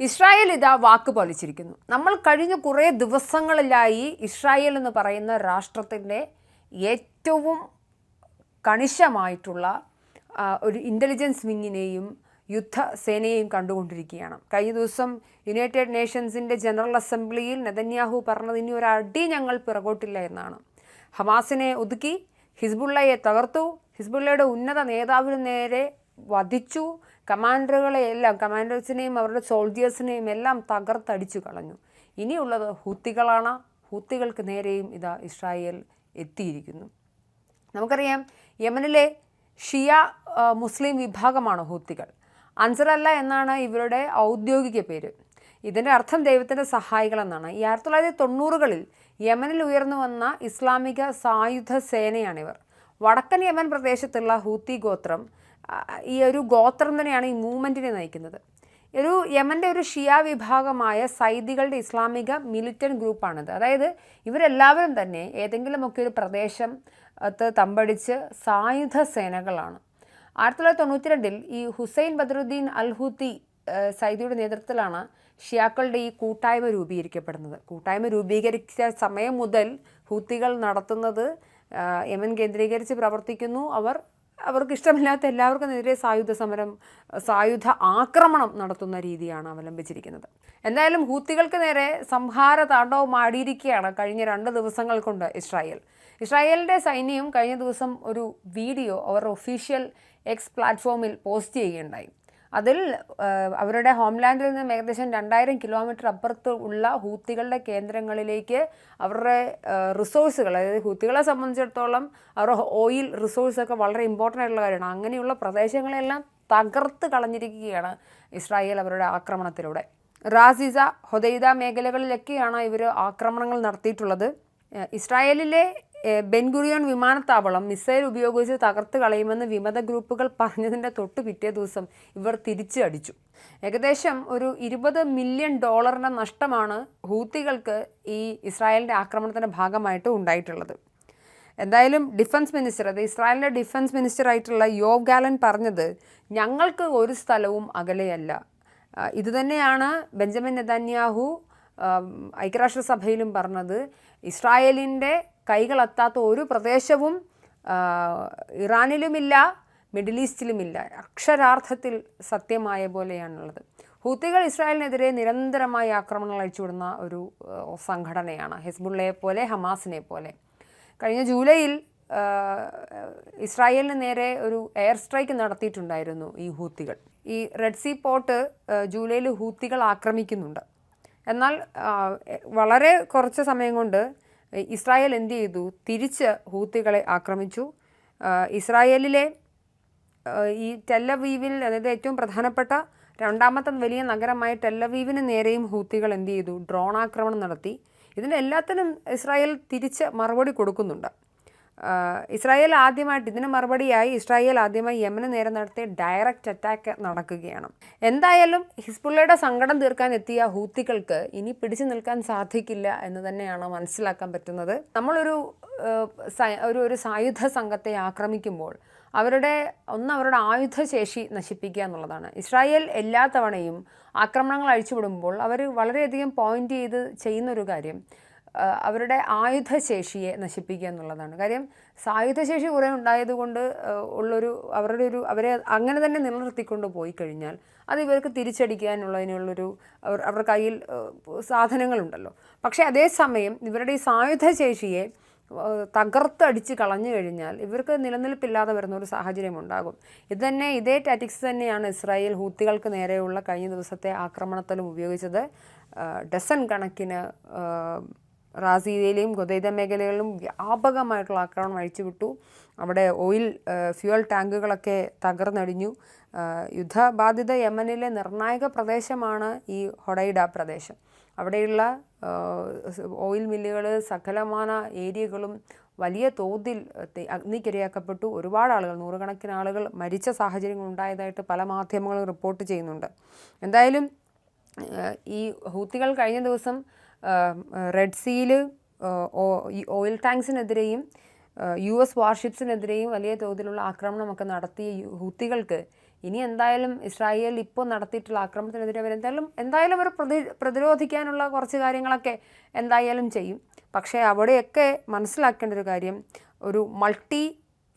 Israel ഇതാ വാക്ക് പാലിച്ചിരിക്കുന്നു. നമ്മൾ കഴിഞ്ഞ കുറേ ദിവസങ്ങളിലായി ഇസ്രായേൽ എന്ന് പറയുന്ന രാഷ്ട്രത്തിന്റെ ഏറ്റവും കണിശമായിട്ടുള്ള ഒരു ഇന്റലിജൻസ് വിങ്ങിനെയും യുദ്ധസേനയെയും കണ്ടുകൊണ്ടിരിക്കുകയാണ്. കഴിഞ്ഞ ദിവസം യുണൈറ്റഡ് നേഷൻസിന്റെ ജനറൽ അസംബ്ലിയിൽ നെതന്യാഹു പറഞ്ഞത് ഇനി ഒരടി ഞങ്ങൾ പിറകോട്ടില്ല എന്നാണ്. ഹമാസിനെ ഒതുക്കി ഹിസ്ബുള്ളയെ തകർത്തു ഹിസ്ബുള്ളയുടെ ഉന്നത നേതാവിന് നേരെ വധിച്ചു. കമാൻഡറുകളെ എല്ലാം കമാൻഡേഴ്സിനെയും അവരുടെ സോൾജിയേഴ്സിനെയും എല്ലാം തകർത്തടിച്ചു കളഞ്ഞു. ഇനിയുള്ളത് ഹൂത്തികളാണ്. ഹൂത്തികൾക്ക് നേരെയും ഇതാ ഇസ്രായേൽ എത്തിയിരിക്കുന്നു. നമുക്കറിയാം യമനിലെ ഷിയ മുസ്ലിം വിഭാഗമാണ് ഹൂത്തികൾ. അൻസറല്ല എന്നാണ് ഇവരുടെ ഔദ്യോഗിക പേര്. ഇതിന്റെ അർത്ഥം ദൈവത്തിന്റെ സഹായികളെന്നാണ്. ഈ ആയിരത്തി തൊള്ളായിരത്തി തൊണ്ണൂറുകളിൽ യമനിൽ ഉയർന്നു വന്ന ഇസ്ലാമിക സായുധ സേനയാണിവർ. വടക്കൻ യമൻ പ്രദേശത്തുള്ള ഹൂത്തി ഗോത്രം ഈ ഒരു ഗോത്രം തന്നെയാണ് ഈ മൂവ്മെന്റിനെ നയിക്കുന്നത്. ഒരു യമന്റെ ഒരു ഷിയ വിഭാഗമായ സൈദികളുടെ ഇസ്ലാമിക മിലിറ്റന്റ് ഗ്രൂപ്പാണിത്. അതായത് ഇവരെല്ലാവരും തന്നെ ഏതെങ്കിലുമൊക്കെ ഒരു പ്രദേശം തമ്പടിച്ച് സായുധ സേനകളാണ്. ആയിരത്തി തൊള്ളായിരത്തി തൊണ്ണൂറ്റി ഈ ഹുസൈൻ ബദറുദ്ദീൻ അൽഹുത്തി സൈദിയുടെ നേതൃത്വത്തിലാണ് ഷിയാക്കളുടെ ഈ കൂട്ടായ്മ രൂപീകരിക്കപ്പെടുന്നത്. കൂട്ടായ്മ രൂപീകരിച്ച സമയം മുതൽ ഹൂത്തികൾ നടത്തുന്നത് യമൻ കേന്ദ്രീകരിച്ച് പ്രവർത്തിക്കുന്നു. അവർ അവർക്ക് ഇഷ്ടമില്ലാത്ത എല്ലാവർക്കും എതിരെ സായുധ സമരം സായുധ ആക്രമണം നടത്തുന്ന രീതിയാണ് അവലംബിച്ചിരിക്കുന്നത്. എന്തായാലും ഹൂത്തികൾക്ക് നേരെ സംഹാര താണ്ഡവം ആടിയിരിക്കുകയാണ് കഴിഞ്ഞ രണ്ട് ദിവസങ്ങൾ കൊണ്ട് ഇസ്രായേൽ. ഇസ്രായേലിന്റെ സൈന്യം കഴിഞ്ഞ ദിവസം ഒരു വീഡിയോ അവർ ഒഫീഷ്യൽ എക്സ് പ്ലാറ്റ്ഫോമിൽ പോസ്റ്റ് ചെയ്യുകയുണ്ടായി. അതിൽ അവരുടെ ഹോംലാൻഡിൽ നിന്നും ഏകദേശം രണ്ടായിരം കിലോമീറ്റർ അപ്പുറത്ത് ഉള്ള ഹൂത്തികളുടെ കേന്ദ്രങ്ങളിലേക്ക് അവരുടെ റിസോഴ്സുകൾ അതായത് ഹൂത്തികളെ സംബന്ധിച്ചിടത്തോളം അവരുടെ ഓയിൽ റിസോഴ്സൊക്കെ വളരെ ഇമ്പോർട്ടന്റ് ആയിട്ടുള്ള കാര്യമാണ്. അങ്ങനെയുള്ള പ്രദേശങ്ങളെല്ലാം തകർത്ത് കളഞ്ഞിരിക്കുകയാണ് ഇസ്രായേൽ അവരുടെ ആക്രമണത്തിലൂടെ. റാസിസ ഹൊദൈദ മേഖലകളിലൊക്കെയാണ് ഇവർ ആക്രമണങ്ങൾ നടത്തിയിട്ടുള്ളത്. ഇസ്രായേലിലെ ബെൻഗുറിയോൺ വിമാനത്താവളം മിസൈൽ ഉപയോഗിച്ച് തകർത്ത് കളയുമെന്ന് വിമത ഗ്രൂപ്പുകൾ പറഞ്ഞതിന്റെ തൊട്ട് പിറ്റേ ദിവസം ഇവർ തിരിച്ചു അടിച്ചു. ഏകദേശം ഒരു ഇരുപത് മില്യൺ ഡോളറിന്റെ നഷ്ടമാണ് ഹൂത്തികൾക്ക് ഈ ഇസ്രായേലിന്റെ ആക്രമണത്തിന്റെ ഭാഗമായിട്ട് ഉണ്ടായിട്ടുള്ളത്. എന്തായാലും ഡിഫൻസ് മിനിസ്റ്റർ അത് ഇസ്രായേലിന്റെ ഡിഫൻസ് മിനിസ്റ്റർ ആയിട്ടുള്ള യോവ് ഗാലൻ പറഞ്ഞത് ഞങ്ങൾക്ക് ഒരു സ്ഥലവും അകലെയല്ല. ഇതുതന്നെയാണ് ബെഞ്ചമിൻ നെതന്യാഹു ഐക്യരാഷ്ട്രസഭയിലും പറഞ്ഞത്. ഇസ്രായേലിന്റെ കൈകളെത്താത്ത ഒരു പ്രദേശവും ഇറാനിലുമില്ല മിഡിൽ ഈസ്റ്റിലുമില്ല. അക്ഷരാർത്ഥത്തിൽ സത്യമായ പോലെയാണുള്ളത്. ഹൂത്തികൾ ഇസ്രായേലിനെതിരെ നിരന്തരമായി ആക്രമണങ്ങൾ അഴിച്ചുവിടുന്ന ഒരു സംഘടനയാണ് ഹിസ്ബുള്ളയെ പോലെ ഹമാസിനെ പോലെ. കഴിഞ്ഞ ജൂലൈയിൽ ഇസ്രായേലിന് നേരെ ഒരു എയർ സ്ട്രൈക്ക് നടത്തിയിട്ടുണ്ടായിരുന്നു ഈ ഹൂത്തികൾ. ഈ റെഡ് സീ പോർട്ട് ജൂലൈയിൽ ഹൂത്തികൾ ആക്രമിക്കുന്നുണ്ട്. എന്നാൽ വളരെ കുറച്ച് സമയം കൊണ്ട് ഇസ്രായേൽ എന്ത് ചെയ്തു? തിരിച്ച് ഹൂത്തികളെ ആക്രമിച്ചു. ഇസ്രായേലിലെ ഈ ടെല്ലവീവിൽ അതായത് ഏറ്റവും പ്രധാനപ്പെട്ട രണ്ടാമത്തെ വലിയ നഗരമായ ടെല്ലവീവിന് നേരെയും ഹൂത്തികൾ എന്ത് ചെയ്തു? ഡ്രോൺ ആക്രമണം നടത്തി. ഇതിനെല്ലാത്തിനും ഇസ്രായേൽ തിരിച്ച് മറുപടി കൊടുക്കുന്നുണ്ട്. ഇസ്രായേൽ ആദ്യമായിട്ട് ഇതിന് മറുപടിയായി ഇസ്രായേൽ ആദ്യമായി യമന് നേരെ നടത്തിയ ഡയറക്റ്റ് അറ്റാക്ക് നടക്കുകയാണ്. എന്തായാലും ഹിസ്ബുള്ളയുടെ സങ്കടം തീർക്കാൻ എത്തിയ ഹൂത്തികൾക്ക് ഇനി പിടിച്ചു നിൽക്കാൻ സാധിക്കില്ല എന്ന് തന്നെയാണ് മനസ്സിലാക്കാൻ പറ്റുന്നത്. നമ്മളൊരു ഒരു ഒരു സായുധ സംഘത്തെ ആക്രമിക്കുമ്പോൾ അവരുടെ ഒന്ന് അവരുടെ ആയുധശേഷി നശിപ്പിക്കുക എന്നുള്ളതാണ്. ഇസ്രായേൽ എല്ലാ തവണയും ആക്രമണങ്ങൾ അഴിച്ചുവിടുമ്പോൾ അവർ വളരെയധികം പോയിന്റ് ചെയ്ത് ചെയ്യുന്നൊരു കാര്യം അവരുടെ ആയുധശേഷിയെ നശിപ്പിക്കുക എന്നുള്ളതാണ്. കാര്യം സായുധശേഷി കുറേ ഉണ്ടായതുകൊണ്ട് ഉള്ളൊരു അവരുടെ ഒരു അവരെ അങ്ങനെ തന്നെ നിലനിർത്തിക്കൊണ്ട് പോയി കഴിഞ്ഞാൽ അത് ഇവർക്ക് തിരിച്ചടിക്കാനുള്ളതിനുള്ളൊരു അവർ അവരുടെ കയ്യിൽ സാധനങ്ങളുണ്ടല്ലോ. പക്ഷേ അതേസമയം ഇവരുടെ ഈ സായുധശേഷിയെ തകർത്തടിച്ച് കളഞ്ഞു കഴിഞ്ഞാൽ ഇവർക്ക് നിലനിൽപ്പില്ലാതെ വരുന്ന ഒരു സാഹചര്യം ഉണ്ടാകും. ഇത് തന്നെ ഇതേ ടാറ്റിക്സ് തന്നെയാണ് ഇസ്രായേൽ ഹൂത്തികൾക്ക് നേരെയുള്ള കഴിഞ്ഞ ദിവസത്തെ ആക്രമണത്തിലും ഉപയോഗിച്ചത്. ഡസൺ കണക്കിന് ഗുദൈത ഗൊദൈദ മേഖലകളിലും വ്യാപകമായിട്ടുള്ള ആക്രമണം അഴിച്ചുവിട്ടു. അവിടെ ഓയിൽ ഫ്യൂൽ ടാങ്കുകളൊക്കെ തകർന്നടിഞ്ഞു. യുദ്ധബാധിത യമനിലെ നിർണായക പ്രദേശമാണ് ഈ ഹൊഡൈഡ പ്രദേശം. അവിടെയുള്ള ഓയിൽ മില്ലുകൾ സകലമാന ഏരിയകളും വലിയ തോതിൽ അഗ്നിക്കിരയാക്കപ്പെട്ടു. ഒരുപാട് ആളുകൾ നൂറുകണക്കിന് ആളുകൾ മരിച്ച സാഹചര്യങ്ങൾ ഉണ്ടായതായിട്ട് പല മാധ്യമങ്ങളും റിപ്പോർട്ട് ചെയ്യുന്നുണ്ട്. എന്തായാലും ഈ ഹൂത്തികൾ കഴിഞ്ഞ ദിവസം റെഡ് സീയിൽ ഓയിൽ ടാങ്ക്സിനെതിരെയും യു എസ് വാർഷിപ്സിനെതിരെയും വലിയ തോതിലുള്ള ആക്രമണമൊക്കെ നടത്തിയ ഹൂത്തികൾക്ക് ഇനി എന്തായാലും ഇസ്രായേൽ ഇപ്പോൾ നടത്തിയിട്ടുള്ള ആക്രമണത്തിനെതിരെ അവർ എന്തായാലും എന്തായാലും അവർ പ്രതി പ്രതിരോധിക്കാനുള്ള കുറച്ച് കാര്യങ്ങളൊക്കെ എന്തായാലും ചെയ്യും. പക്ഷേ അവിടെയൊക്കെ മനസ്സിലാക്കേണ്ട ഒരു കാര്യം ഒരു മൾട്ടി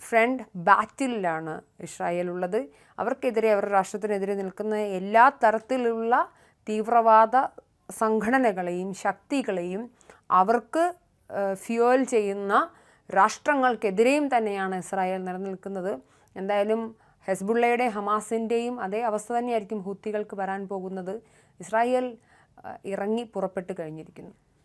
ഫ്രണ്ട് ബാറ്റിലാണ് ഇസ്രായേൽ ഉള്ളത്. അവർക്കെതിരെ അവരുടെ രാഷ്ട്രത്തിനെതിരെ നിൽക്കുന്ന എല്ലാ തരത്തിലുള്ള തീവ്രവാദ സംഘടനകളെയും ശക്തികളെയും അവർക്ക് ഫ്യൂവൽ ചെയ്യുന്ന രാഷ്ട്രങ്ങൾക്കെതിരെയും തന്നെയാണ് ഇസ്രായേൽ നിലനിൽക്കുന്നത്. എന്തായാലും ഹെസ്ബുള്ളയുടെ ഹമാസിന്റെയും അതേ അവസ്ഥ തന്നെയായിരിക്കും ഹൂത്തികൾക്ക് വരാൻ പോകുന്നത്. ഇസ്രായേൽ ഇറങ്ങി പുറപ്പെട്ട് കഴിഞ്ഞിരിക്കുന്നു.